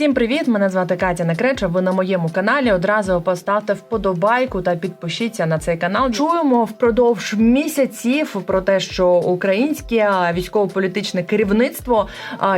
Всім привіт! Мене звати Катя Некреча. Ви на моєму каналі. Одразу поставте вподобайку та підпишіться на цей канал. Чуємо впродовж місяців про те, що українське військово-політичне керівництво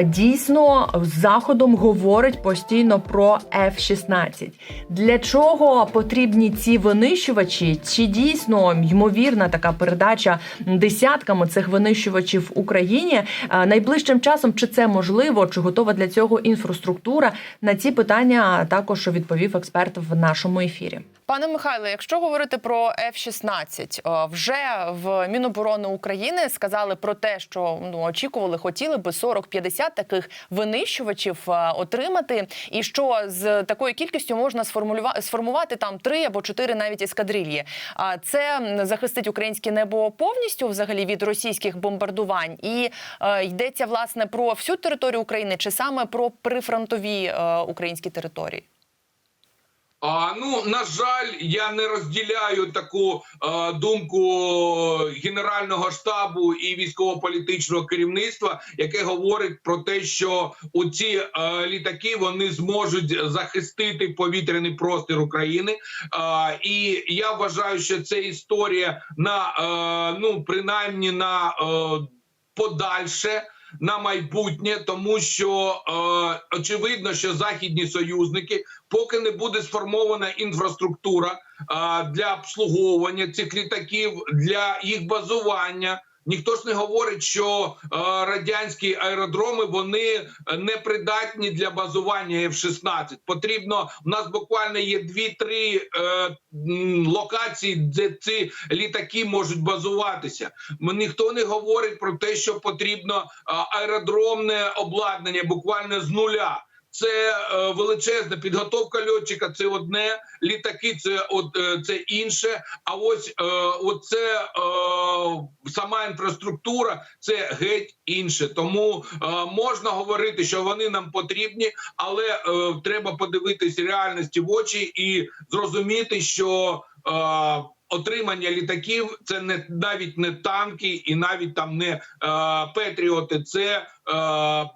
дійсно заходом говорить постійно про F-16. Для чого потрібні ці винищувачі? Чи дійсно ймовірна така передача десятками цих винищувачів Україні? Найближчим часом чи це можливо? Чи готова для цього інфраструктура? На ці питання також відповів експерт в нашому ефірі. Пане Михайло, якщо говорити про F-16, вже в Міноборони України сказали про те, що ну очікували, хотіли би 40-50 таких винищувачів е, отримати, і що з такою кількістю можна сформулювати сформувати там три або чотири навіть ескадрильї. А це захистить українське небо повністю взагалі від російських бомбардувань, і е, йдеться власне про всю територію України чи саме про прифронтові е, українські території. А, ну на жаль, я не розділяю таку е, думку Генерального штабу і військово-політичного керівництва, яке говорить про те, що у ці літаки вони зможуть захистити повітряний простір України. Е, і я вважаю, що це історія на е, ну принаймні на е, подальше на майбутнє, тому що е, очевидно, що західні союзники, поки не буде сформована інфраструктура е, для обслуговування цих літаків, для їх базування. Ніхто ж не говорить, що е, радянські аеродроми вони не придатні для базування F-16. Потрібно у нас буквально є дві-три е, локації, де ці літаки можуть базуватися. Ніхто не говорить про те, що потрібно е, аеродромне обладнання буквально з нуля. Це е, величезна підготовка льотчика. Це одне літаки, це е, це інше. А ось е, оце сама інфраструктура, це геть інше. Тому можна говорити, що вони нам потрібні, але треба подивитись реальності в очі і зрозуміти, що. Отримання літаків це не навіть не танки, і навіть там не е, петріоти. Це е,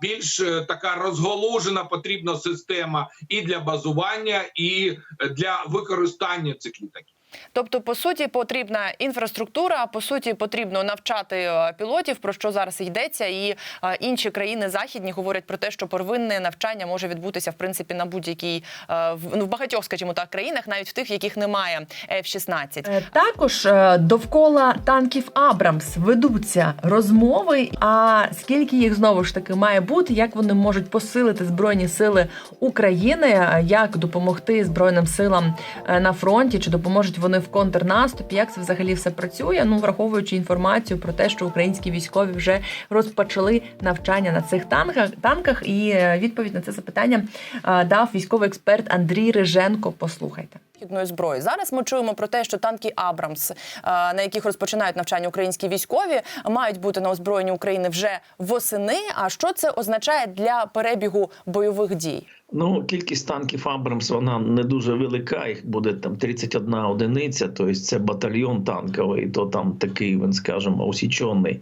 більш е, така розголужена потрібна система і для базування, і для використання цих літаків. Тобто, по суті, потрібна інфраструктура. По суті, потрібно навчати е, пілотів, про що зараз йдеться, і е, інші країни західні говорять про те, що первинне навчання може відбутися в принципі на будь-якій е, ну, в багатьох, скажімо так, країнах, навіть в тих, в яких немає F-16. Е, Також довкола танків Абрамс ведуться розмови. А скільки їх знову ж таки має бути, як вони можуть посилити збройні сили України, як допомогти збройним силам на фронті, чи допоможуть вони в контрнаступі? Як це взагалі все працює? Ну враховуючи інформацію про те, що українські військові вже розпочали навчання на цих танках танках, і е, відповідь на це запитання е, дав військовий експерт Андрій Риженко. Послухайте. Хідної зброї зараз ми чуємо про те, що танки Абрамс, е, на яких розпочинають навчання українські військові, мають бути на озброєнні України вже восени. А що це означає для перебігу бойових дій? Ну, кількість танків Абрамс вона не дуже велика. Їх буде там 31 одиниця. Тобто це батальйон танковий, то там такий він, скажімо, усічений.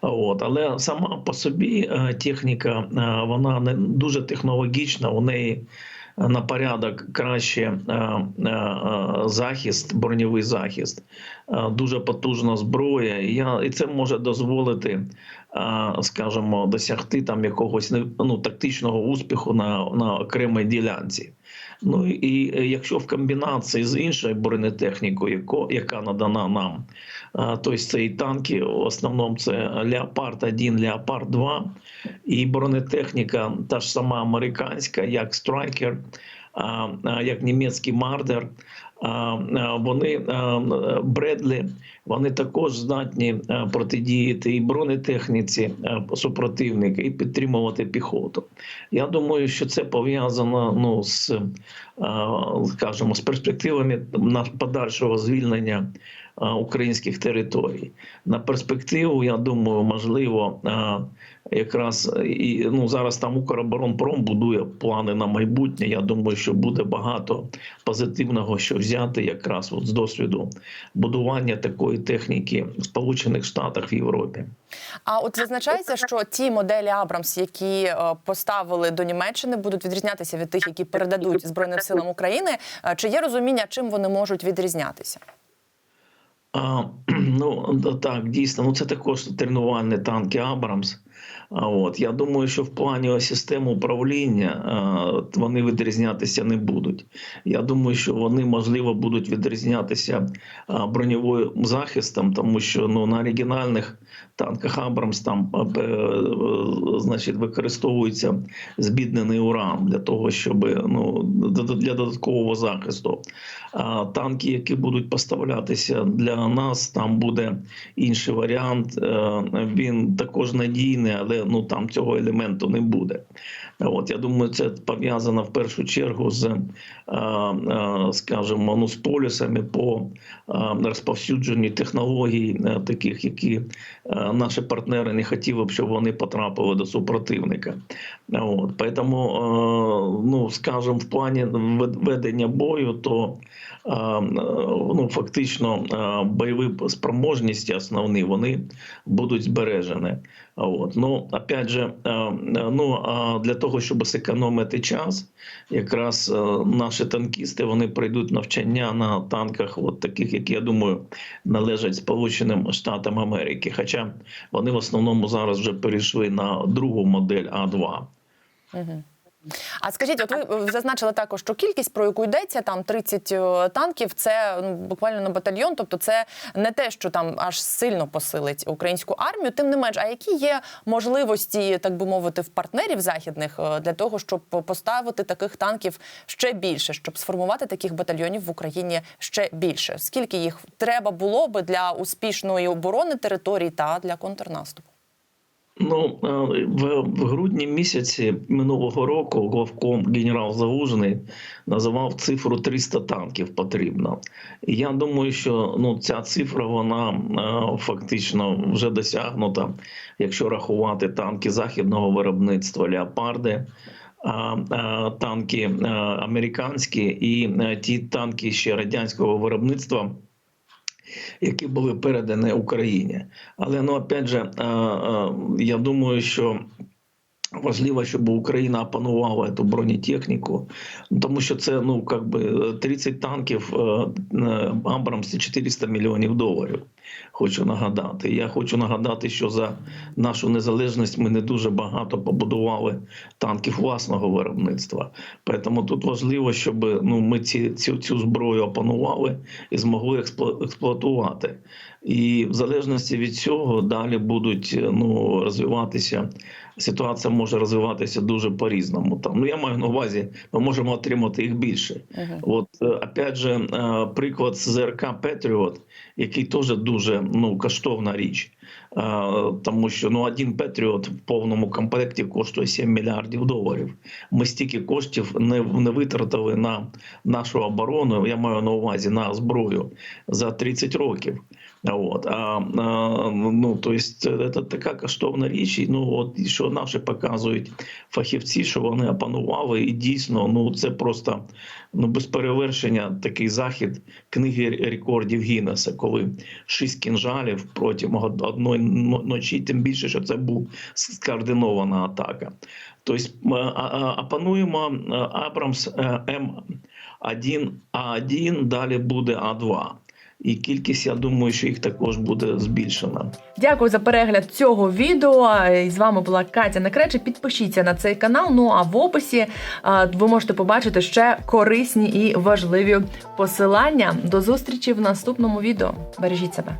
От, але сама по собі е, техніка е, вона не дуже технологічна. У неї на порядок краще е, е, е, захист, броньовий захист, дуже потужна зброя. І я і це може дозволити, скажімо, досягти там якогось ну, тактичного успіху на, на окремій ділянці. Ну і е, якщо в комбінації з іншою бронетехнікою, яка надана нам, е, тобто це і танки, в основному це Леопард 1, Леопард 2, і бронетехніка та ж сама американська, як Страйкер, як німецький Мардер. Вони а, Бредлі, вони також здатні протидіяти і бронетехніці супротивника, і підтримувати піхоту. Я думаю, що це пов'язано ну, з, скажімо, з перспективами на подальшого звільнення українських територій. На перспективу, я думаю, можливо, якраз і ну зараз там Укроборонпром будує плани на майбутнє. Я думаю, що буде багато позитивного, що взяти якраз от з досвіду будування такої техніки в Сполучених Штатах в Європі. А от зазначається, що ті моделі Абрамс, які е, поставили до Німеччини, будуть відрізнятися від тих, які передадуть Збройним силам України. Е, Чи є розуміння, чим вони можуть відрізнятися? А, ну так, дійсно, ну це також тренувальні танки Абрамс. От я думаю, що в плані системи управління вони відрізнятися не будуть. Я думаю, що вони можливо будуть відрізнятися броньовим захистом, тому що ну на оригінальних танках Абрамс там е, е, значить використовується збіднений уран для того, щоб ну для додаткового захисту. А танки, які будуть поставлятися для нас, там буде інший варіант. Е, Він також надійний, але ну там цього елементу не буде. От я думаю, це пов'язано в першу чергу з, е, е, скажімо, ну, з полюсами по е, розповсюдженню технологій, таких, які наші партнери не хотіли б, щоб вони потрапили до супротивника. От, поэтому, е, ну, скажімо, в плані ведення бою, то ну, фактично бойові спроможності основні вони будуть збережені. От. Ну, опять же, е, е, ну, а для того, щоб зекономити час, якраз е, наші танкісти вони пройдуть навчання на танках, от таких, які я думаю, належать Сполученим Штатам Америки. Хоча вони в основному зараз вже перейшли на другу модель А2. Угу. А скажіть, от ви зазначили також, що кількість, про яку йдеться, там 30 е, танків, це ну, буквально на батальйон. Тобто, це не те, що там аж сильно посилить українську армію. Тим не менш, а які є можливості, так би мовити, в партнерів західних е, для того, щоб поставити таких танків ще більше, щоб сформувати таких батальйонів в Україні ще більше? Скільки їх треба було би для успішної оборони територій та для контрнаступу? Ну, е, в, грудні місяці минулого року главком генерал Залужний називав цифру 300 танків потрібно. Я думаю, що ну, ця цифра вона е, фактично вже досягнута, якщо рахувати танки західного виробництва леопарди. а, Танки е, американські і е, ті танки ще радянського виробництва, які були передані Україні. Але ну опять же, я думаю, що. Важливо, щоб Україна опанувала цю бронетехніку, тому що це ну как би 30 танків е, е, Абрамс це 400 мільйонів доларів. Хочу нагадати. Я хочу нагадати, що за нашу незалежність ми не дуже багато побудували танків власного виробництва. Тому тут важливо, щоб ну ми ці, цю, цю зброю опанували і змогли експлуатувати. І в залежності від цього далі будуть ну розвиватися. Ситуація може розвиватися дуже по-різному. Там ну я маю на увазі, ми можемо отримати їх більше. От е, опять же, е, приклад з ЗРК Петріот, який теж дуже ну коштовна річ, Е, тому що ну один Петріот в повному комплекті коштує 7 мільярдів доларів. Ми стільки коштів не, не витратили на нашу оборону. Я маю на увазі на зброю за 30 років. От. А, а, ну, то есть, це така коштовна річ. І, ну, от, що наші показують фахівці, що вони опанували, і дійсно ну, це просто ну, без перевершення такий захід книги рекордів Гіннеса, коли шість кінжалів протягом одної ночі, тим більше, що це був скоординована атака. Тобто опануємо е, Абрамс е, М1, А1, далі буде А2. І кількість, я думаю, що їх також буде збільшена. Дякую за перегляд цього відео. З вами була Катя Некрече. Підпишіться на цей канал. Ну а в описі ви можете побачити ще корисні і важливі посилання. До зустрічі в наступному відео. Бережіть себе.